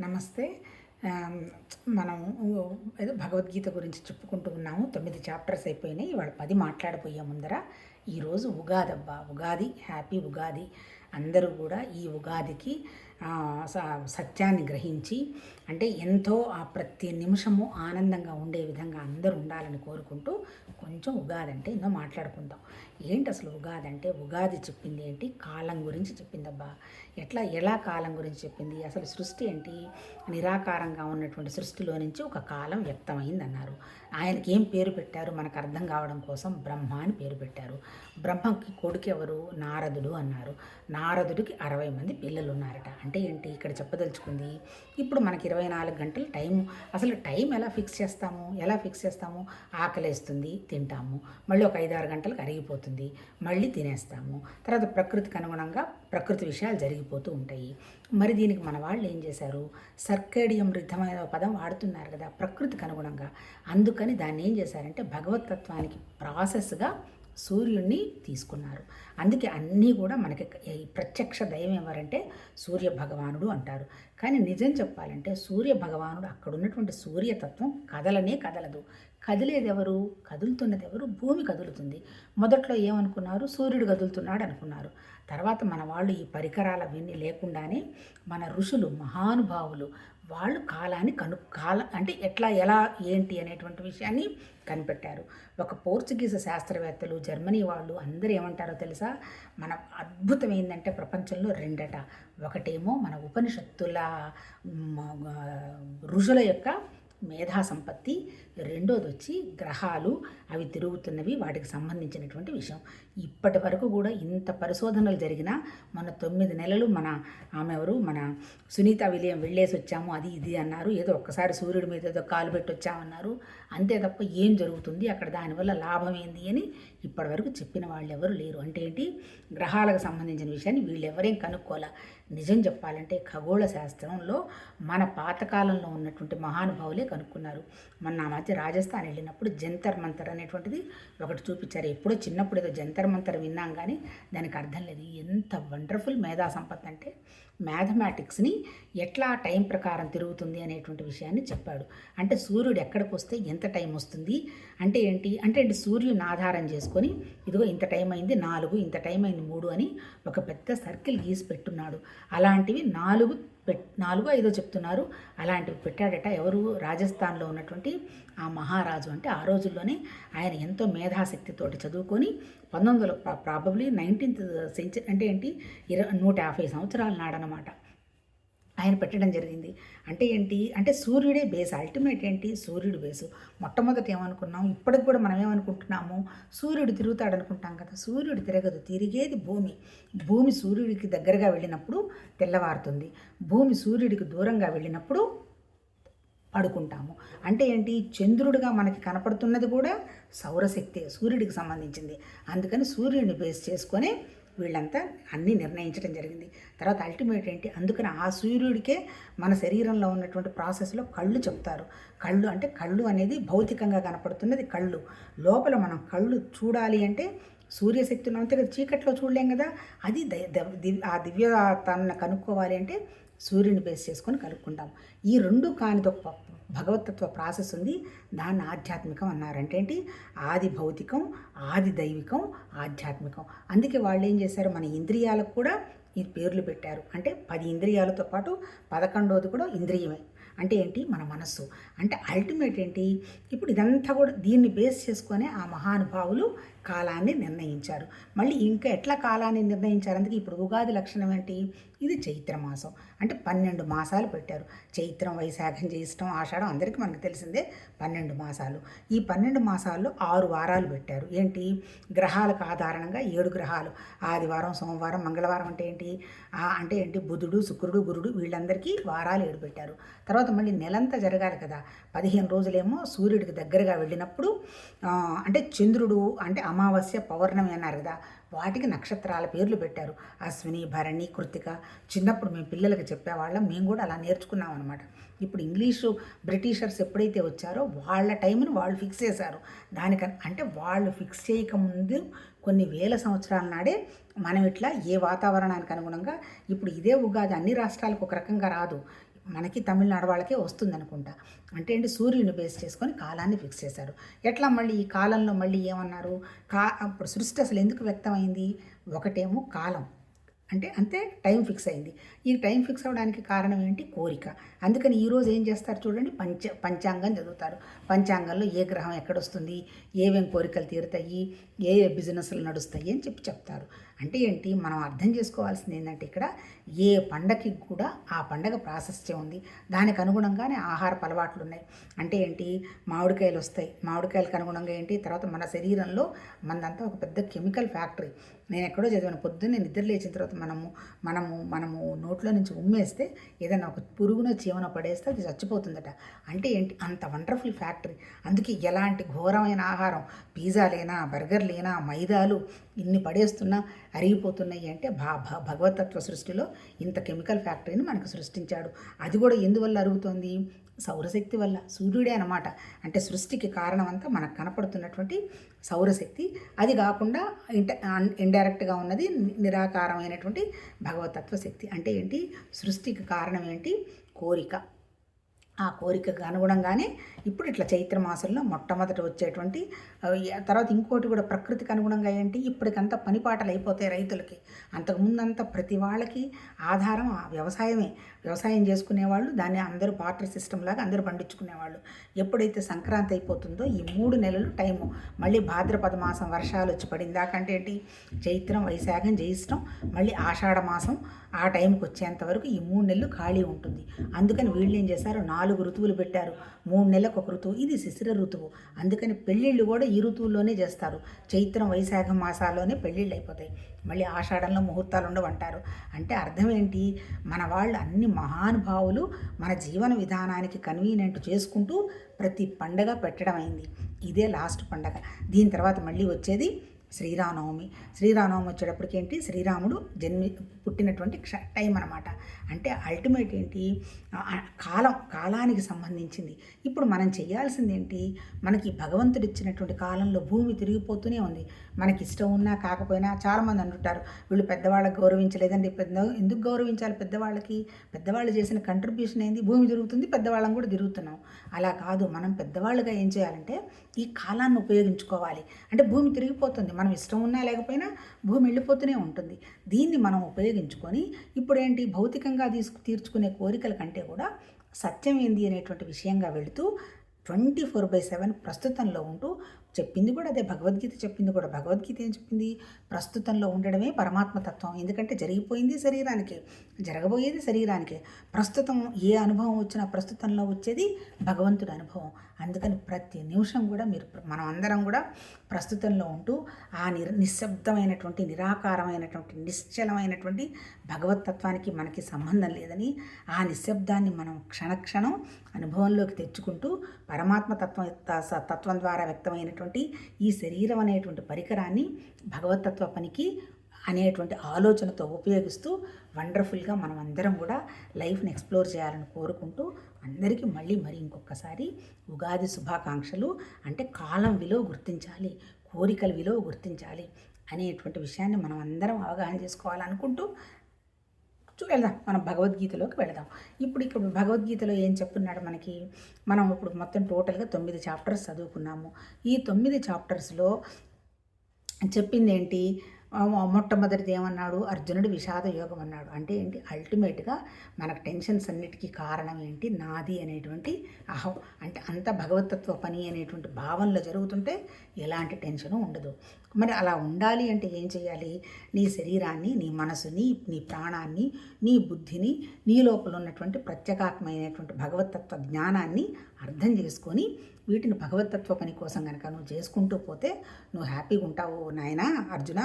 నమస్తే. మనం ఏదో భగవద్గీత గురించి చెప్పుకుంటూ ఉన్నాము. తొమ్మిది చాప్టర్స్ అయిపోయినాయి. ఇవాళ పది మాట్లాడబోయే ముందర ఈరోజు ఉగాది అబ్బా ఉగాది హ్యాపీ ఉగాది. అందరూ కూడా ఈ ఉగాదికి సత్యాన్ని గ్రహించి అంటే ఎంతో ఆ ప్రతి నిమిషము ఆనందంగా ఉండే విధంగా అందరూ ఉండాలని కోరుకుంటూ కొంచెం ఉగాది అంటే ఎన్నో మాట్లాడుకుందాం. ఏంటి అసలు ఉగాది అంటే? ఉగాది చెప్పింది ఏంటి? కాలం గురించి చెప్పిందబ్బా. ఎట్లా ఎలా కాలం గురించి చెప్పింది? అసలు సృష్టి ఏంటి? నిరాకారంగా ఉన్నటువంటి సృష్టిలో నుంచి ఒక కాలం వ్యక్తమైంది అన్నారు ఆయనకి ఏం పేరు పెట్టారు? మనకు అర్థం కావడం కోసం బ్రహ్మ అని పేరు పెట్టారు. బ్రహ్మకి కొడుకు ఎవరు? నారదుడు అన్నారు. నారదుడికి అరవై మంది పిల్లలు ఉన్నారట అంటే ఏంటి? ఇక్కడ చెప్పదలుచుకుంది ఇప్పుడు మనకి ఇరవై నాలుగు గంటలు టైం అసలు టైం ఎలా ఫిక్స్ చేస్తాము? ఎలా ఫిక్స్ చేస్తాము? ఆకలేస్తుంది తింటాము. మళ్ళీ ఒక ఐదారు గంటలకు అరిగిపోతుంది. మళ్ళీ తినేస్తాము. తర్వాత ప్రకృతికి అనుగుణంగా ప్రకృతి విషయాలు జరిగిపోతూ ఉంటాయి. మరి దీనికి మన వాళ్ళు ఏం చేశారు? సర్కేడియం రిద్ధమైన పదం వాడుతున్నారు కదా ప్రకృతికి అనుగుణంగా. అందుకని దాన్ని ఏం చేశారంటే భగవతత్వానికి ప్రాసెస్గా సూర్యుడిని తీసుకున్నారు. అందుకే అన్నీ కూడా మనకి ప్రత్యక్ష దైవం ఎవరంటే సూర్య భగవానుడు అంటారు. కానీ నిజం చెప్పాలంటే సూర్య భగవానుడు అక్కడ ఉన్నటువంటి సూర్యతత్వం కదలనే కదలదు. కదిలేది ఎవరు? కదులుతున్నది ఎవరు? భూమి కదులుతుంది. మొదట్లో ఏమనుకున్నారు? సూర్యుడు కదులుతున్నాడు అనుకున్నారు. తర్వాత మన వాళ్ళు ఈ పరికరాలు అవన్నీ లేకుండానే మన ఋషులు మహానుభావులు వాళ్ళు కాలాన్ని కను కాల అంటే ఎట్లా ఎలా ఏంటి అనేటువంటి విషయాన్ని కనిపెట్టారు. ఒక పోర్చుగీస్ శాస్త్రవేత్తలు జర్మనీ వాళ్ళు అందరూ ఏమంటారో తెలుసా? మన అద్భుతం ప్రపంచంలో రెండట. ఒకటేమో మన ఉపనిషత్తుల ఋషుల యొక్క మేధా సంపత్తి రెండోది వచ్చి గ్రహాలు అవి తిరుగుతున్నవి వాటికి సంబంధించినటువంటి విషయం. ఇప్పటి వరకు కూడా ఇంత పరిశోధనలు జరిగినా మన తొమ్మిది నెలలు మన ఆమె ఎవరు? మన సునీత విలియం వెళ్ళేసి వచ్చాము అది ఇది అన్నారు. ఏదో ఒక్కసారి సూర్యుడి మీద ఏదో కాలు పెట్టి వచ్చామన్నారు. అంతే తప్ప ఏం జరుగుతుంది? అక్కడ దానివల్ల లాభం ఏంది అని ఇప్పటి వరకు చెప్పిన వాళ్ళు ఎవరు లేరు. అంటే ఏంటి? గ్రహాలకు సంబంధించిన విషయాన్ని వీళ్ళు ఎవరేం కనుక్కోలే నిజం చెప్పాలంటే ఖగోళ శాస్త్రంలో మన పాతకాలంలో ఉన్నటువంటి మహానుభావులే కనుక్కున్నారు. మొన్న నా మధ్య రాజస్థాన్ వెళ్ళినప్పుడు జంతర్ మంతర్ అనేటువంటిది ఒకటి చూపించారు. ఎప్పుడో చిన్నప్పుడు ఏదో జంతర్ మంతర్ విన్నాం కానీ దానికి అర్థం లేదు. ఎంత వండర్ఫుల్ మేధా సంపత్తి అంటే మ్యాథమెటిక్స్ని ఎట్లా టైం ప్రకారం తిరుగుతుంది అనేటువంటి విషయాన్ని చెప్పాడు. అంటే సూర్యుడు ఎక్కడికి వస్తే ఎంత టైం వస్తుంది? అంటే ఏంటి? అంటే ఏంటి? సూర్యుని ఆధారం చేసుకొని ఇదిగో ఇంత టైం అయింది నాలుగు ఇంత టైం అయింది మూడు అని ఒక పెద్ద సర్కిల్ గీసి పెట్టున్నాడు. అలాంటివి నాలుగు పెట్ నాలుగు ఐదో చెప్తున్నారు. అలాంటివి పెట్టాడట ఎవరు? రాజస్థాన్లో ఉన్నటువంటి ఆ మహారాజు. అంటే ఆ రోజుల్లోనే ఆయన ఎంతో మేధాశక్తితోటి చదువుకొని పంతొమ్మిది వందల ప్రాబబ్లీ నైన్టీన్త్ సెంచరీ అంటే ఏంటి? ఇర నూట యాభై సంవత్సరాల నాడనమాట ఆయన పెట్టడం జరిగింది. అంటే ఏంటి? అంటే సూర్యుడే బేస్ అల్టిమేట్ ఏంటి? సూర్యుడు బేసు మొట్టమొదట ఏమనుకున్నాం? ఇప్పటికి కూడా మనం ఏమనుకుంటున్నాము? సూర్యుడు తిరుగుతాడు అనుకుంటాం కదా. సూర్యుడు తిరగదు. తిరిగేది భూమి. భూమి సూర్యుడికి దగ్గరగా వెళ్ళినప్పుడు తెల్లవారుతుంది. భూమి సూర్యుడికి దూరంగా వెళ్ళినప్పుడు పడుకుంటాము. అంటే ఏంటి? చంద్రుడిగా మనకి కనపడుతున్నది కూడా సౌరశక్తి సూర్యుడికి సంబంధించింది. అందుకని సూర్యుడిని బేస్ చేసుకొని వీళ్ళంతా అన్నీ నిర్ణయించడం జరిగింది. తర్వాత అల్టిమేట్ ఏంటి? అందుకని ఆ సూర్యుడికే మన శరీరంలో ఉన్నటువంటి ప్రాసెస్లో కళ్ళు చెప్తారు. కళ్ళు అంటే కళ్ళు అనేది భౌతికంగా కనపడుతున్నది కళ్ళు. లోపల మనం కళ్ళు చూడాలి అంటే సూర్యశక్తిని అంతే కదా చీకట్లో చూడలేం కదా? అది దై- ఆ దివ్య తనను కనుక్కోవాలి అంటే సూర్యుని బేస్ చేసుకొని కనుక్కుంటాం. ఈ రెండు కానిది ఒక భగవతత్వ ప్రాసెస్ ఉంది. దాన్ని ఆధ్యాత్మికం అన్నారు. అంటే ఏంటి? ఆది భౌతికం ఆది దైవికం ఆధ్యాత్మికం. అందుకే వాళ్ళు ఏం చేశారు? మన ఇంద్రియాలకు కూడా ఈ పేర్లు పెట్టారు. అంటే పది ఇంద్రియాలతో పాటు పదకొండవది కూడా ఇంద్రియమే. అంటే ఏంటి? మన మనస్సు. అంటే అల్టిమేట్ ఏంటి? ఇప్పుడు ఇదంతా కూడా దీన్ని బేస్ చేసుకునే ఆ మహానుభావులు కాలాన్ని నిర్ణయించారు. మళ్ళీ ఇంకా ఎట్లా కాలాన్ని నిర్ణయించారు? అందుకే ఇప్పుడు ఉగాది లక్షణం ఏంటి? ఇది చైత్ర మాసం. అంటే పన్నెండు మాసాలు పెట్టారు. చైత్రం వైశాఖం జ్యేష్టం ఆషాఢం అందరికీ మనకు తెలిసిందే పన్నెండు మాసాలు. ఈ పన్నెండు మాసాల్లో ఆరు వారాలు పెట్టారు. ఏంటి? గ్రహాలకు ఆధారంగా ఏడు గ్రహాలు. ఆదివారం సోమవారం మంగళవారం అంటే ఏంటి? అంటే ఏంటి? బుధుడు శుక్రుడు గురుడు వీళ్ళందరికీ వారాలు ఏడు పెట్టారు. తర్వాత మళ్ళీ నెలంతా జరగాలి కదా. పదిహేను రోజులేమో సూర్యుడికి దగ్గరగా వెళ్ళినప్పుడు అంటే చంద్రుడు అంటే అమావాస్య పౌర్ణమి అన్నారు కదా. వాటికి నక్షత్రాల పేర్లు పెట్టారు. అశ్విని భరణి కృతిక. చిన్నప్పుడు మేము పిల్లలకి చెప్పేవాళ్ళం. మేము కూడా అలా నేర్చుకున్నాం అనమాట ఇప్పుడు ఇంగ్లీషు బ్రిటిషర్స్ ఎప్పుడైతే వచ్చారో వాళ్ళ టైంని వాళ్ళు ఫిక్స్ చేశారు. దానికని అంటే వాళ్ళు ఫిక్స్ చేయకముందు కొన్ని వేల సంవత్సరాల నాడే మనం ఇట్లా ఏ వాతావరణానికి అనుగుణంగా ఇప్పుడు ఇదే ఉగాది అన్ని రాష్ట్రాలకు ఒక రకంగా రాదు. మనకి తమిళనాడు వాళ్ళకే వస్తుంది అనుకుంటా అంటే ఏంటి? సూర్యుని బేస్ చేసుకొని కాలాన్ని ఫిక్స్ చేశారు. ఎట్లా మళ్ళీ ఈ కాలంలో మళ్ళీ ఏమన్నారు? కా అప్పుడు సృష్టి అసలు ఎందుకు వ్యక్తమైంది? ఒకటేమో కాలం. అంటే అంతే టైం ఫిక్స్ అయింది. ఈ టైం ఫిక్స్ అవ్వడానికి కారణం ఏంటి? కోరిక. అందుకని ఈరోజు ఏం చేస్తారు చూడండి? పంచ పంచాంగం చదువుతారు. పంచాంగంలో ఏ గ్రహం ఎక్కడొస్తుంది ఏమేమి కోరికలు తీరుతాయి ఏ ఏ బిజినెస్లు నడుస్తాయి అని చెప్పి చెప్తారు. అంటే ఏంటి? మనం అర్థం చేసుకోవాల్సింది ఏంటంటే ఇక్కడ ఏ పండగకి కూడా ఆ పండగ ప్రాశస్త్యం ఉంది. దానికి అనుగుణంగానే ఆహారపు అలవాట్లు ఉన్నాయి. అంటే ఏంటి? మామిడికాయలు వస్తాయి. మామిడికాయలకు అనుగుణంగా ఏంటి? తర్వాత మన శరీరంలో మనదంతా ఒక పెద్ద కెమికల్ ఫ్యాక్టరీ. నేను ఎక్కడో చదివాను పొద్దున్నే నిద్ర లేచిన తర్వాత మనము మనము మనము నోట్లో నుంచి ఉమ్మేస్తే ఏదైనా ఒక పురుగునో చీమనో పడేస్తే అది చచ్చిపోతుందట. అంటే ఏంటి? అంత వండర్ఫుల్ ఫ్యాక్టరీ. అందుకే ఎలాంటి ఘోరమైన ఆహారం ఆహారం పిజ్జాలేనా బర్గర్లేనా మైదాలు ఇన్ని పడేస్తున్నా అరిగిపోతున్నాయి అంటే భా భ- భగవతత్వ సృష్టిలో ఇంత కెమికల్ ఫ్యాక్టరీని మనకు సృష్టించాడు. అది కూడా ఎందువల్ల అరుగుతోంది? సౌరశక్తి వల్ల. సూర్యుడే అన్నమాట. అంటే సృష్టికి కారణం అంతా మనకు కనపడుతున్నటువంటి సౌరశక్తి. అది కాకుండా ఇంట ఇండైరెక్ట్గా ఉన్నది నిరాకారమైనటువంటి భగవతత్వ శక్తి. అంటే ఏంటి? సృష్టికి కారణం ఏంటి? కోరిక. ఆ కోరికకు అనుగుణంగానే ఇప్పుడు ఇట్లా చైత్ర మాసంలో మొట్టమొదట వచ్చేటువంటి తర్వాత ఇంకోటి కూడా ప్రకృతికి అనుగుణంగా ఏంటి? ఇప్పటికంతా పనిపాటలు అయిపోతాయి రైతులకి. అంతకుముందంతా ప్రతి వాళ్ళకి ఆధారం ఆ వ్యవసాయమే. వ్యవసాయం చేసుకునేవాళ్ళు దాన్ని అందరూ బాటర్ సిస్టమ్ లాగా అందరూ పండించుకునేవాళ్ళు. ఎప్పుడైతే సంక్రాంతి అయిపోతుందో ఈ మూడు నెలలు టైము. మళ్ళీ భాద్రపద మాసం వర్షాలు వచ్చి పడిందాకంటే ఏంటి? చైత్రం వైశాఖం జయిష్టం మళ్ళీ ఆషాఢ మాసం ఆ టైంకి వచ్చేంత వరకు ఈ మూడు నెలలు ఖాళీ ఉంటుంది. అందుకని వీళ్ళు ఏం చేశారు? నాలుగు ఋతువులు పెట్టారు. మూడు నెలలకు ఒక ఋతువు. ఇది శిశిర ఋతువు. అందుకని పెళ్ళిళ్ళు కూడా ఈ ఋతువుల్లోనే చేస్తారు. చైత్రం వైశాఖ మాసాల్లోనే పెళ్ళిళ్ళు అయిపోతాయి. మళ్ళీ ఆషాఢంలో ముహూర్తాలు ఉండవంటారు. అంటే అర్థం ఏంటి? మన వాళ్ళు అన్ని మహానుభావులు మన జీవన విధానానికి కన్వీనియంట్ చేసుకుంటూ ప్రతి పండగ పెట్టడం అయింది. ఇదే లాస్ట్ పండగ. దీని తర్వాత మళ్ళీ వచ్చేది శ్రీరామనవమి. శ్రీరామనవమి వచ్చేటప్పటికి ఏంటి? శ్రీరాముడు జన్మి పుట్టినటువంటి క్ష టైం అనమాట. అంటే అల్టిమేట్ ఏంటి? కాలం కాలానికి సంబంధించింది. ఇప్పుడు మనం చేయాల్సింది ఏంటి? మనకి భగవంతుడు ఇచ్చినటువంటి కాలంలో భూమి తిరిగిపోతూనే ఉంది. మనకి ఇష్టం ఉన్నా కాకపోయినా చాలామంది అంటుంటారు వీళ్ళు పెద్దవాళ్ళకి గౌరవించలేదండి. పెద్ద ఎందుకు గౌరవించాలి పెద్దవాళ్ళకి? పెద్దవాళ్ళు చేసిన కంట్రిబ్యూషన్ ఏంది? భూమి తిరుగుతుంది పెద్దవాళ్ళం కూడా తిరుగుతున్నాం. అలా కాదు మనం పెద్దవాళ్ళుగా ఏం చేయాలంటే ఈ కాలాన్ని ఉపయోగించుకోవాలి. అంటే భూమి తిరిగిపోతుంది. మనం ఇష్టం ఉన్నా లేకపోయినా భూమి వెళ్ళిపోతూనే ఉంటుంది. దీన్ని మనం ఉపయోగించుకొని ఇప్పుడేంటి? భౌతికంగా తీసుకు తీర్చుకునే కోరికల కంటే కూడా సత్యం ఏంది అనేటువంటి విషయంగా వెళుతూ ట్వంటీ ఫోర్ బై సెవెన్ ప్రస్తుతంలో ఉంటూ చెప్పింది కూడా అదే. భగవద్గీత చెప్పింది కూడా. భగవద్గీత ఏం చెప్పింది? ప్రస్తుతంలో ఉండడమే పరమాత్మతత్వం ఎందుకంటే జరిగిపోయింది శరీరానికి. జరగబోయేది శరీరానికి. ప్రస్తుతం ఏ అనుభవం వచ్చినా ప్రస్తుతంలో వచ్చేది భగవంతుడి అనుభవం. అందుకని ప్రతి నిమిషం కూడా మీరు మనం అందరం కూడా ప్రస్తుతంలో ఉంటూ ఆ నిర్ నిశ్శబ్దమైనటువంటి నిరాకారమైనటువంటి నిశ్చలమైనటువంటి భగవతత్వానికి మనకి సంబంధం లేదని ఆ నిశ్శబ్దాన్ని మనం క్షణక్షణం అనుభవంలోకి తెచ్చుకుంటూ పరమాత్మ తత్వం తత్వం ద్వారా వ్యక్తమైనటువంటి ఈ శరీరం అనేటువంటి పరికరాన్ని భగవతత్వ పనికి అనేటువంటి ఆలోచనతో ఉపయోగిస్తూ వండర్ఫుల్గా మనం అందరం కూడా లైఫ్ని ఎక్స్ప్లోర్ చేయాలని కోరుకుంటూ అందరికీ మళ్ళీ మరి ఇంకొకసారి ఉగాది శుభాకాంక్షలు. అంటే కాలం విలువ గుర్తించాలి కోరికల విలువ గుర్తించాలి అనేటువంటి విషయాన్ని మనం అందరం అవగాహన చేసుకోవాలనుకుంటూ వెళ్దాం. మనం భగవద్గీతలోకి వెళదాం. ఇప్పుడు ఇక్కడ భగవద్గీతలో ఏం చెప్తున్నాడు మనకి? మనం ఇప్పుడు మొత్తం టోటల్గా తొమ్మిది చాప్టర్స్ చదువుకున్నాము. ఈ తొమ్మిది చాప్టర్స్లో చెప్పింది ఏంటి మొట్టమొదటిది ఏమన్నాడు? అర్జునుడు విషాద యోగం అన్నాడు. అంటే ఏంటి? అల్టిమేట్గా మనకు టెన్షన్స్ అన్నిటికీ కారణం ఏంటి? నాది అనేటువంటి అహం. అంటే అంత భగవతత్వ పని అనేటువంటి భావనలో జరుగుతుంటే ఎలాంటి టెన్షను ఉండదు. మరి అలా ఉండాలి అంటే ఏం చేయాలి నీ శరీరాన్ని నీ మనసుని నీ ప్రాణాన్ని నీ బుద్ధిని నీ లోపల ఉన్నటువంటి ప్రత్యేకాత్మైనటువంటి భగవతత్వ జ్ఞానాన్ని అర్థం చేసుకొని వీటిని భగవతత్వ పని కోసం కనుక నువ్వు చేసుకుంటూ పోతే నువ్వు హ్యాపీగా ఉంటావు నాయనా అర్జున.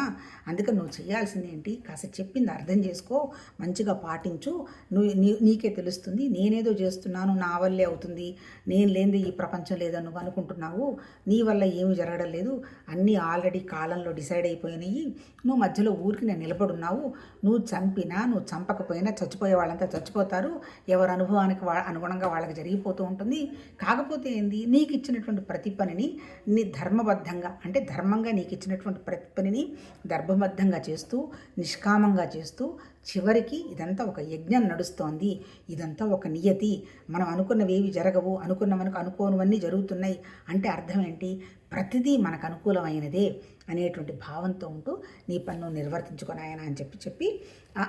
అందుకని నువ్వు చేయాల్సింది ఏంటి? కాస్త చెప్పింది అర్థం చేసుకో మంచిగా పాటించు. నువ్వు నీ నీకే తెలుస్తుంది నేనేదో చేస్తున్నాను నా వల్లే అవుతుంది. నేను లేనిది ఈ ప్రపంచం లేదని నువ్వు అనుకుంటున్నావు. నీ వల్ల ఏమీ జరగడం లేదు. అన్నీ ఆల్రెడీ కాలంలో డిసైడ్ అయిపోయినాయి. నువ్వు మధ్యలో ఊరికి నేను నిలబడున్నావు. నువ్వు చంపినా నువ్వు చంపకపోయినా చచ్చిపోయే వాళ్ళంతా చచ్చిపోతారు. ఎవరి అనుభవానికి వా అనుగుణంగా వాళ్ళకి జరిగిపోతూ ఉంటుంది. కాకపోతే ఏంది? నీకు నీకు ఇచ్చినటువంటి ప్రతి పనిని నీ ధర్మబద్ధంగా అంటే ధర్మంగా నీకు ఇచ్చినటువంటి ప్రతి పనిని ధర్మబద్ధంగా చేస్తూ నిష్కామంగా చేస్తూ చివరికి ఇదంతా ఒక యజ్ఞం నడుస్తోంది. ఇదంతా ఒక నియతి. మనం అనుకున్నవేవి జరగవు అనుకున్న మనకు అనుకోనివన్నీ జరుగుతున్నాయి. అంటే అర్థం ఏంటి? ప్రతిదీ మనకు అనుకూలమైనదే. అనేటువంటి భావంతో ఉంటూ నీ పన్ను నిర్వర్తించుకొని ఆయన అని చెప్పి చెప్పి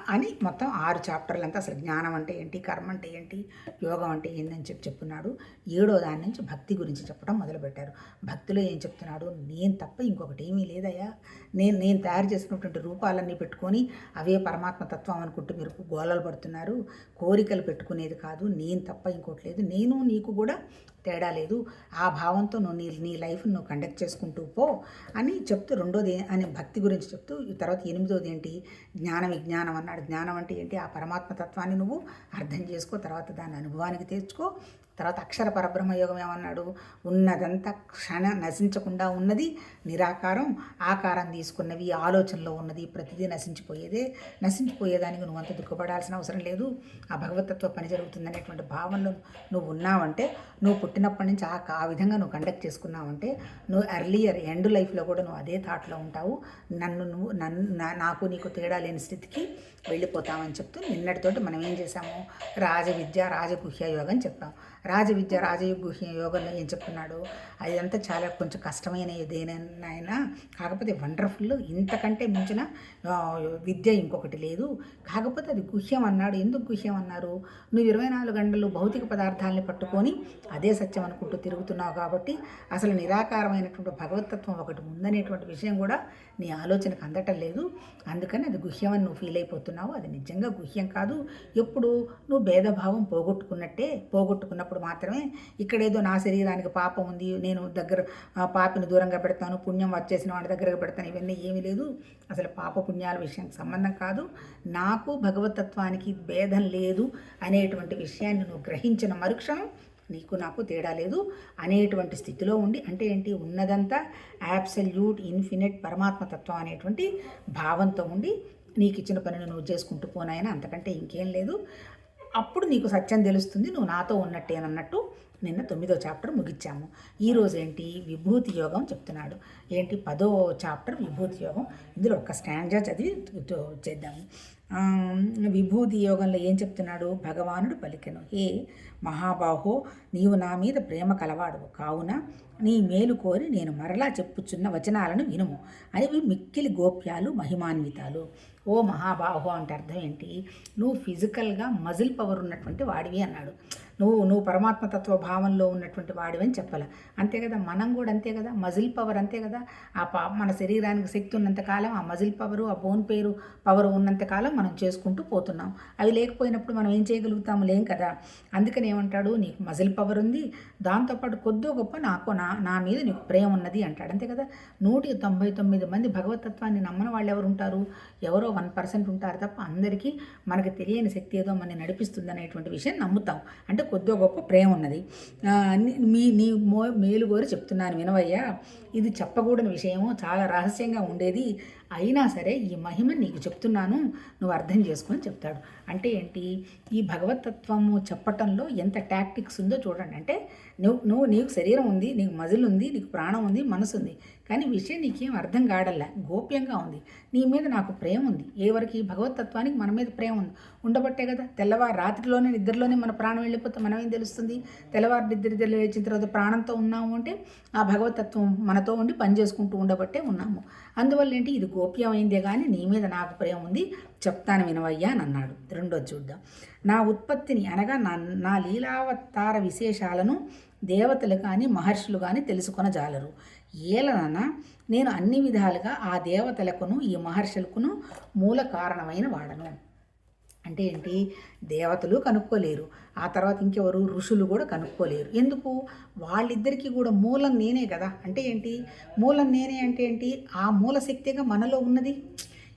అని మొత్తం ఆరు చాప్టర్లు అంతా అసలు జ్ఞానం అంటే ఏంటి కర్మ అంటే ఏంటి యోగం అంటే ఏందని చెప్పి చెప్పున్నాడు. ఏడో దాని నుంచి భక్తి గురించి చెప్పడం మొదలుపెట్టారు. భక్తిలో ఏం చెప్తున్నాడు? నేను తప్ప ఇంకొకటి ఏమీ లేదయ్యా. నేను నేను తయారు చేసినటువంటి రూపాలన్నీ పెట్టుకొని అవే పరమాత్మ తత్వం అనుకుంటూ మీరు గోలలు పడుతున్నారు. కోరికలు పెట్టుకునేది కాదు. నేను తప్ప ఇంకోటి లేదు. నేను నీకు కూడా తేడా లేదు. ఆ భావంతో నువ్వు నీ నీ లైఫ్ నువ్వు కండక్ట్ చేసుకుంటూ పో అని చెప్తూ రెండోది అనే అని భక్తి గురించి చెప్తూ తర్వాత ఎనిమిదోది ఏంటి? జ్ఞాన విజ్ఞానం అన్నాడు. జ్ఞానం అంటే ఏంటి? ఆ పరమాత్మ తత్వాన్ని నువ్వు అర్థం చేసుకో తర్వాత దాని అనుభవానికి తెచ్చుకో. తర్వాత అక్షర పరబ్రహ్మ యోగం ఏమన్నాడు? ఉన్నదంతా క్షణ నశించకుండా ఉన్నది నిరాకారం ఆకారం తీసుకున్నవి ఆలోచనలో ఉన్నది ప్రతిదీ నశించిపోయేదే. నశించిపోయేదానికి నువ్వు అంత దుఃఖపడాల్సిన అవసరం లేదు. ఆ భగవతత్వ పని జరుగుతుందనేటువంటి భావనలో నువ్వు ఉన్నావంటే నువ్వు పుట్టినప్పటి నుంచి ఆ ఆ విధంగా నువ్వు కండక్ట్ చేసుకున్నావంటే నువ్వు ఎర్లియర్ ఎండ్ లైఫ్లో కూడా నువ్వు అదే థాట్లో ఉంటావు. నన్ను నువ్వు నన్ను నాకు నీకు తేడా లేని స్థితికి వెళ్ళిపోతామని చెప్తూ నిన్నటితోటి మనం ఏం చేసాము రాజవిద్య రాజగుహ్య యోగం చెప్పాం. రాజవిద్య రాజగుహ్య యోగంలో ఏం చెప్తున్నాడు అదంతా చాలా కొంచెం కష్టమైన ఏదైనా కాకపోతే వండర్ఫుల్. ఇంతకంటే మించిన విద్య ఇంకొకటి లేదు. కాకపోతే అది గుహ్యం అన్నాడు. ఎందుకు గుహ్యం అన్నారు? నువ్వు ఇరవై నాలుగు గంటలు భౌతిక పదార్థాలని పట్టుకొని అదే సత్యం అనుకుంటూ తిరుగుతున్నావు కాబట్టి అసలు నిరాకారమైనటువంటి భగవతత్వం ఒకటి ఉందనేటువంటి విషయం కూడా నీ ఆలోచనకు అందటం లేదు. అందుకని అది గుహ్యం అని నువ్వు ఫీల్ అయిపోతున్నావు. అది నిజంగా గుహ్యం కాదు. ఎప్పుడు? నువ్వు భేదభావం పోగొట్టుకున్నట్టే పోగొట్టుకున్న ఉన్నప్పుడు మాత్రమే ఇక్కడేదో నా శరీరానికి పాపం ఉంది నేను దగ్గర పాపిని దూరంగా పెడతాను పుణ్యం వచ్చేసిన వాడి దగ్గరకు పెడతాను ఇవన్నీ ఏమీ లేదు. అసలు పాప పుణ్యాల విషయానికి సంబంధం కాదు. నాకు భగవతత్వానికి భేదం లేదు అనేటువంటి విషయాన్ని నువ్వు గ్రహించిన మరుక్షణం నీకు నాకు తేడా లేదు. అనేటువంటి స్థితిలో ఉండి అంటే ఏంటి? ఉన్నదంతా యాబ్సల్యూట్ ఇన్ఫినిట్ పరమాత్మతత్వం అనేటువంటి భావంతో ఉండి నీకు ఇచ్చిన పనిని నువ్వు చేసుకుంటూ పోనాయన అంతకంటే ఇంకేం లేదు. అప్పుడు నీకు సత్యం తెలుస్తుంది నువ్వు నాతో ఉన్నట్టేనన్నట్టు నిన్న తొమ్మిదో చాప్టర్ ముగించాము ఈరోజు ఏంటి? విభూతి యోగం చెప్తున్నాడు. ఏంటి? పదో చాప్టర్ విభూతి యోగం. ఇందులో ఒక స్టాండ్జా చదివి చేద్దాము. విభూతి యోగంలో ఏం చెప్తున్నాడు? భగవానుడు పలికెను. హే మహాబాహో నీవు నా మీద ప్రేమ కలవాడు కావున నీ మేలు కోరి నేను మరలా చెప్పుచున్న వచనాలను వినుము. అనేవి మిక్కిలి గోప్యాలు మహిమాన్వితాలు. ఓ మహాబాహో అంటే అర్థం ఏంటి? నువ్వు ఫిజికల్గా మజిల్ పవర్ ఉన్నటువంటి వాడివి అన్నాడు. నువ్వు నువ్వు పరమాత్మతత్వ భావంలో ఉన్నటువంటి వాడివి అని చెప్పాలి. అంతే కదా? మనం కూడా అంతే కదా? మజిల్ పవర్ అంతే కదా? ఆ పా మన శరీరానికి శక్తి ఉన్నంతకాలం ఆ మజిల్ పవరు ఆ బోన్ పేరు పవర్ ఉన్నంతకాలం మనం చేసుకుంటూ పోతున్నాం. అవి లేకపోయినప్పుడు మనం ఏం చేయగలుగుతాము? లేం కదా? అందుకని ఏమంటాడు? నీకు మజిల్ పవర్ ఉంది. దాంతోపాటు కొద్దో గొప్ప నాకు నా నా మీద నీకు ప్రేమ ఉన్నది అంటాడు. అంతే కదా? నూట తొంభై తొమ్మిది మంది భగవతత్వాన్ని నమ్మని వాళ్ళు ఎవరు ఉంటారు? ఎవరో వన్ పర్సెంట్ ఉంటారు తప్ప అందరికీ మనకు తెలియని శక్తి ఏదో మనని నడిపిస్తుంది అనేటువంటి విషయం నమ్ముతాం. అంటే కొద్దో గొప్ప ప్రేమ ఉన్నది. మీ నీ మో మేలు కోరి చెప్తున్నాను వినవయ్యా. ఇది చెప్పకూడని విషయము. చాలా రహస్యంగా ఉండేది. అయినా సరే ఈ మహిమ నీకు చెప్తున్నాను నువ్వు అర్థం చేసుకొని చెప్తాడు. అంటే ఏంటి? ఈ భగవతత్వము చెప్పటంలో ఎంత టాక్టిక్స్ ఉందో చూడండి. అంటే నువ్వు నువ్వు నీకు శరీరం ఉంది నీకు మజిల్ ఉంది నీకు ప్రాణం ఉంది మనసు ఉంది. కానీ విషయం నీకేం అర్థం కాడల్లా? గోప్యంగా ఉంది. నీ మీద నాకు ప్రేమ ఉంది. ఎవరికి భగవతత్వానికి మన మీద ప్రేమ ఉంది. ఉండబట్టే కదా తెల్లవారు రాత్రిలోనే నిద్రలోనే మన ప్రాణం వెళ్ళిపోతే మనమేం తెలుస్తుంది? తెల్లవారు నిద్ర లేచిన తర్వాత ప్రాణంతో ఉన్నాము అంటే ఆ భగవతత్వం మనతో ఉండి పని చేసుకుంటూ ఉండబట్టే ఉన్నాము. అందువల్ల ఏంటి? ఇది గోప్యమైందే కానీ నీ మీద నాకు ప్రేమ ఉంది. చెప్తాను వినవయ్యా అని అన్నాడు. రెండోది చూద్దాం. నా ఉత్పత్తిని అనగా నా నా లీలావతార విశేషాలను దేవతలు కానీ మహర్షులు కానీ తెలుసుకొనజాలరు. ఏలనన నేను అన్ని విధాలుగా ఆ దేవతలకును ఈ మహర్షులకును మూల కారణమైన వాడను. అంటే ఏంటి? దేవతలు కనుక్కోలేరు. ఆ తర్వాత ఇంకెవరు? ఋషులు కూడా కనుక్కోలేరు. ఎందుకు? వాళ్ళిద్దరికీ కూడా మూలం నేనే కదా. అంటే ఏంటి? మూలం నేనే అంటే ఏంటి? ఆ మూల శక్తిగా మనలో ఉన్నది?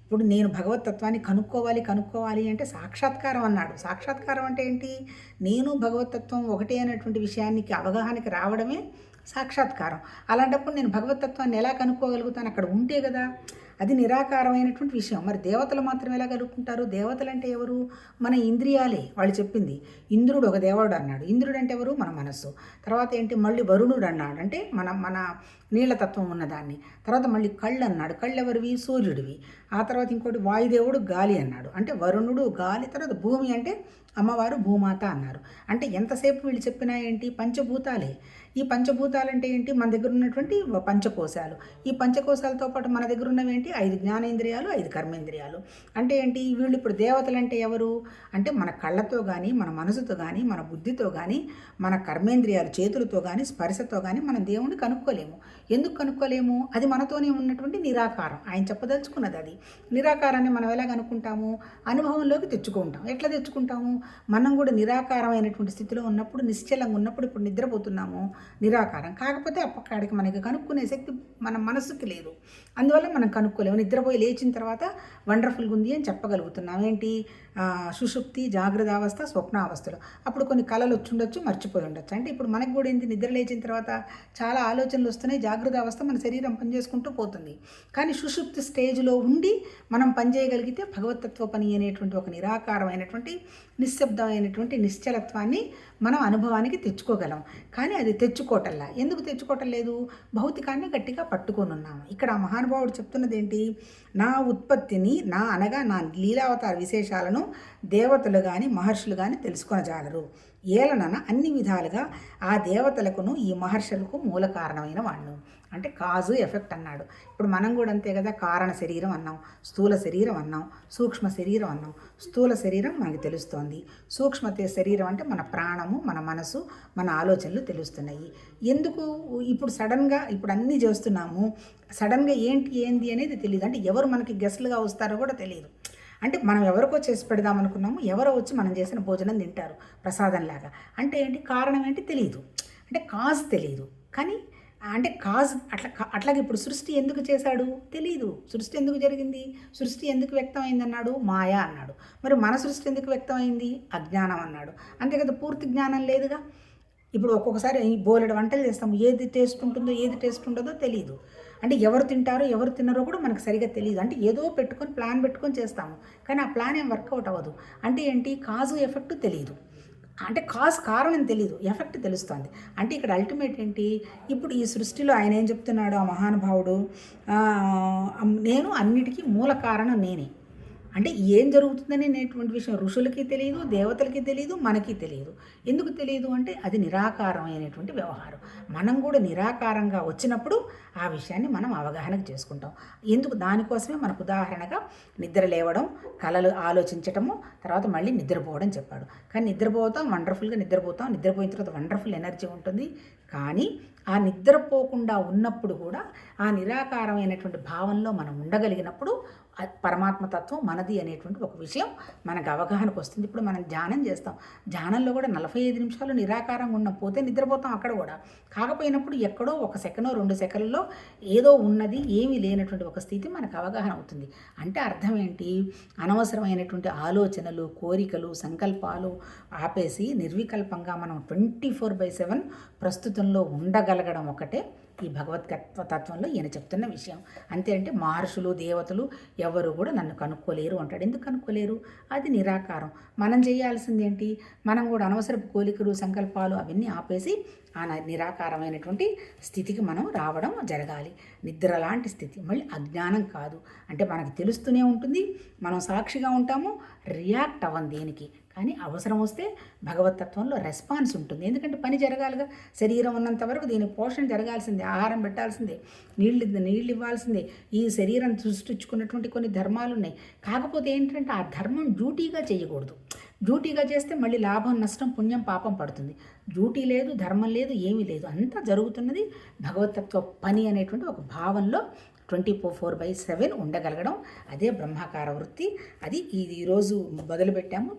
ఇప్పుడు నేను భగవతత్వాన్ని కనుక్కోవాలి కనుక్కోవాలి అంటే సాక్షాత్కారం అన్నాడు. సాక్షాత్కారం అంటే ఏంటి? నేను భగవతత్వం ఒకటే అనేటువంటి విషయానికి అవగాహనకి రావడమే సాక్షాత్కారం. అలాంటప్పుడు నేను భగవతత్వాన్ని ఎలా కనుక్కోగలుగుతాను? అక్కడ ఉంటే కదా అది నిరాకారమైనటువంటి విషయం. మరి దేవతలు మాత్రం ఎలా కలుపుకుంటారు దేవతలు అంటే ఎవరు? మన ఇంద్రియాలే వాళ్ళు చెప్పింది. ఇంద్రుడు ఒక దేవుడు అన్నాడు. ఇంద్రుడు అంటే ఎవరు? మన మనస్సు. తర్వాత ఏంటి? మళ్ళీ వరుణుడు అన్నాడు. అంటే మన మన నీళ్ళతత్వం ఉన్నదాన్ని. తర్వాత మళ్ళీ కళ్ళు అన్నాడు. కళ్ళు ఎవరివి? సూర్యుడివి. ఆ తర్వాత ఇంకోటి వాయుదేవుడు గాలి అన్నాడు. అంటే వరుణుడు గాలి తర్వాత భూమి అంటే అమ్మవారు భూమాత అన్నారు. అంటే ఎంతసేపు వీళ్ళు చెప్పినా ఏంటి? పంచభూతాలే. ఈ పంచభూతాలు అంటే ఏంటి? మన దగ్గర ఉన్నటువంటి పంచకోశాలు. ఈ పంచకోశాలతో పాటు మన దగ్గర ఉన్నవి ఏంటి? ఐదు జ్ఞానేంద్రియాలు ఐదు కర్మేంద్రియాలు. అంటే ఏంటి? వీళ్ళు ఇప్పుడు దేవతలు అంటే ఎవరు? అంటే మన కళ్ళతో కానీ మన మనసుతో కానీ మన బుద్ధితో కానీ మన కర్మేంద్రియాలు చేతులతో కానీ స్పర్శతో కానీ మనం దేవుణ్ణి కనుక్కోలేము. ఎందుకు కనుక్కోలేము? అది మనతోనే ఉన్నటువంటి నిరాకారం. ఆయన చెప్పదలుచుకున్నది అది. నిరాకారాన్ని మనం ఎలా కనుక్కుంటాము? అనుభవంలోకి తెచ్చుకుంటాం. ఎట్లా తెచ్చుకుంటాము? మనం కూడా నిరాకారమైనటువంటి స్థితిలో ఉన్నప్పుడు నిశ్చలంగా ఉన్నప్పుడు ఇప్పుడు నిద్రపోతున్నాము. నిరాకారం. కాకపోతే అప్పటికి మనకి కనుక్కునే శక్తి మన మనసుకి లేదు. అందువల్ల మనం కనుక్కోలేము. నిద్రపోయి లేచిన తర్వాత వండర్ఫుల్గా ఉంది అని చెప్పగలుగుతున్నాం. ఏంటి? సుషుప్తి జాగ్రత్త అవస్థ స్వప్నావస్థలు. అప్పుడు కొన్ని కళలు వచ్చిండొచ్చు మర్చిపోయి ఉండొచ్చు. అంటే ఇప్పుడు మనకు కూడా ఏంటి నిద్ర లేచిన తర్వాత చాలా ఆలోచనలు వస్తున్నాయి. జాగ్రత్త అవస్థ మన శరీరం పనిచేసుకుంటూ పోతుంది. కానీ సుషుప్తి స్టేజ్లో ఉండి మనం పనిచేయగలిగితే భగవతత్వ పని అనేటువంటి ఒక నిరాకారమైనటువంటి నిశ్శబ్దమైనటువంటి నిశ్చలత్వాన్ని మనం అనుభవానికి తెచ్చుకోగలం. కానీ అది తెచ్చుకోవటంలా. ఎందుకు తెచ్చుకోవటం లేదు? భౌతికాన్ని గట్టిగా పట్టుకొనున్నాము ఇక్కడ మహానుభావుడు చెప్తున్నది ఏంటి నా ఉత్పత్తిని నా అనగా నా లీలావతార విశేషాలను దేవతలు కానీ మహర్షులు కానీ తెలుసుకొనజాలరు. ఏలనన అన్ని విధాలుగా ఆ దేవతలకును ఈ మహర్షులకు మూల కారణమైన వాళ్ళు అంటే కాజు ఎఫెక్ట్ అన్నాడు. ఇప్పుడు మనం కూడా అంతే కదా కారణ శరీరం అన్నాం స్థూల శరీరం అన్నాం సూక్ష్మ శరీరం అన్నాం. స్థూల శరీరం మనకి తెలుస్తోంది. సూక్ష్మ శరీరం అంటే మన ప్రాణము మన మనసు మన ఆలోచనలు తెలుస్తున్నాయి. ఎందుకు? ఇప్పుడు సడన్గా ఇప్పుడు అన్నీ చేస్తున్నాము. సడన్గా ఏంటి ఏంది అనేది తెలియదు అంటే ఎవరు మనకి గెస్ట్లుగా వస్తారో కూడా తెలియదు అంటే మనం ఎవరికో చేసి పెడదాం అనుకున్నాము ఎవరో వచ్చి మనం చేసిన భోజనం తింటారు ప్రసాదంలాగా. అంటే ఏంటి? కారణం ఏంటి? తెలియదు అంటే కాజ్ తెలియదు కానీ అంటే కాజ్ అట్లా అట్లాగే ఇప్పుడు సృష్టి ఎందుకు చేశాడు? తెలియదు సృష్టి ఎందుకు జరిగింది? సృష్టి ఎందుకు వ్యక్తమైంది అన్నాడు మాయా అన్నాడు. మరి మన సృష్టి ఎందుకు వ్యక్తమైంది? అజ్ఞానం అన్నాడు. అంతే కదా పూర్తి జ్ఞానం లేదుగా? ఇప్పుడు ఒక్కొక్కసారి బోలెడు వంటలు చేస్తాము. ఏది టేస్ట్ ఉంటుందో ఏది టేస్ట్ ఉంటుందో తెలియదు అంటే ఎవరు తింటారో ఎవరు తినరో కూడా మనకు సరిగా తెలియదు అంటే ఏదో పెట్టుకొని ప్లాన్ పెట్టుకొని చేస్తాము. కానీ ఆ ప్లాన్ ఏం వర్కౌట్ అవ్వదు. అంటే ఏంటి? కాజు ఎఫెక్ట్ తెలియదు అంటే కాజ్ కారణం తెలియదు ఎఫెక్ట్ తెలుస్తుంది. అంటే ఇక్కడ అల్టిమేట్ ఏంటి? ఇప్పుడు ఈ సృష్టిలో ఆయన ఏం చెప్తున్నాడు? ఆ మహానుభావుడు. నేను అన్నిటికీ మూల కారణం నేనే. అంటే ఏం జరుగుతుందని అనేటువంటి విషయం ఋషులకి తెలియదు దేవతలకి తెలియదు మనకి తెలియదు ఎందుకు తెలియదు అంటే అది నిరాకారమైనటువంటి వ్యవహారం. మనం కూడా నిరాకారంగా వచ్చినప్పుడు ఆ విషయాన్ని మనం అవగాహన చేసుకుంటాం. ఎందుకు? దానికోసమే మనకు ఉదాహరణగా నిద్ర లేవడం కళలు ఆలోచించటము తర్వాత మళ్ళీ నిద్రపోవడం చెప్పాడు. కానీ నిద్రపోతాం వండర్ఫుల్గా నిద్రపోతాం నిద్రపోయిన తర్వాత వండర్ఫుల్ ఎనర్జీ ఉంటుంది. కానీ ఆ నిద్రపోకుండా ఉన్నప్పుడు కూడా ఆ నిరాకారమైనటువంటి భావంలో మనం ఉండగలిగినప్పుడు పరమాత్మతత్వం మనది అనేటువంటి ఒక విషయం మనకు అవగాహనకు వస్తుంది. ఇప్పుడు మనం ధ్యానం చేస్తాం. ధ్యానంలో కూడా నలభై ఐదు నిమిషాలు నిరాకారంగా ఉన్న పోతే నిద్రపోతాం అక్కడ కూడా. కాకపోయినప్పుడు ఎక్కడో ఒక సెకండో రెండు సెకండ్లో ఏదో ఉన్నది ఏమీ లేనటువంటి ఒక స్థితి మనకు అవగాహన అవుతుంది. అంటే అర్థం ఏంటి? అనవసరమైనటువంటి ఆలోచనలు కోరికలు సంకల్పాలు ఆపేసి నిర్వికల్పంగా మనం ట్వంటీ ఫోర్ బై సెవెన్ ప్రస్తుతంలో ఉండగలగడం ఒకటే. ఈ భగవద్గత్వ తత్వంలో ఈయన చెప్తున్న విషయం. అంతే అంటే మహర్షులు దేవతలు ఎవరు కూడా నన్ను కనుక్కోలేరు అంటాడు. ఎందుకు కనుక్కోలేరు? అది నిరాకారం. మనం చేయాల్సిందేంటి? మనం కూడా అనవసరపు కోలికలు సంకల్పాలు అవన్నీ ఆపేసి ఆ నిరాకారమైనటువంటి స్థితికి మనం రావడం జరగాలి. నిద్ర లాంటి స్థితి. మళ్ళీ అజ్ఞానం కాదు. అంటే మనకి తెలుస్తూనే ఉంటుంది. మనం సాక్షిగా ఉంటాము. రియాక్ట్ అవ్వం దేనికి? కానీ అవసరం వస్తే భగవతత్వంలో రెస్పాన్స్ ఉంటుంది. ఎందుకంటే పని జరగాలిగా. శరీరం ఉన్నంత వరకు దీనికి పోషణ జరగాల్సిందే. ఆహారం పెట్టాల్సిందే. నీళ్ళు నీళ్ళు ఇవ్వాల్సిందే. ఈ శరీరం సృష్టించుకున్నటువంటి కొన్ని ధర్మాలు ఉన్నాయి కాకపోతే ఏంటంటే ఆ ధర్మం డ్యూటీగా చేయకూడదు. డ్యూటీగా చేస్తే మళ్ళీ లాభం నష్టం పుణ్యం పాపం పడుతుంది. డ్యూటీ లేదు ధర్మం లేదు ఏమీ లేదు. అంతా జరుగుతున్నది భగవతత్వ పని అనేటువంటి ఒక భావంలో twenty four four by seven ఉండగలగడం. అదే బ్రహ్మాకార వృత్తి. అది ఇది ఈరోజు మొదలుపెట్టాము.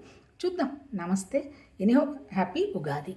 చూద్దాం. నమస్తే. Anyhow happy Ugadi.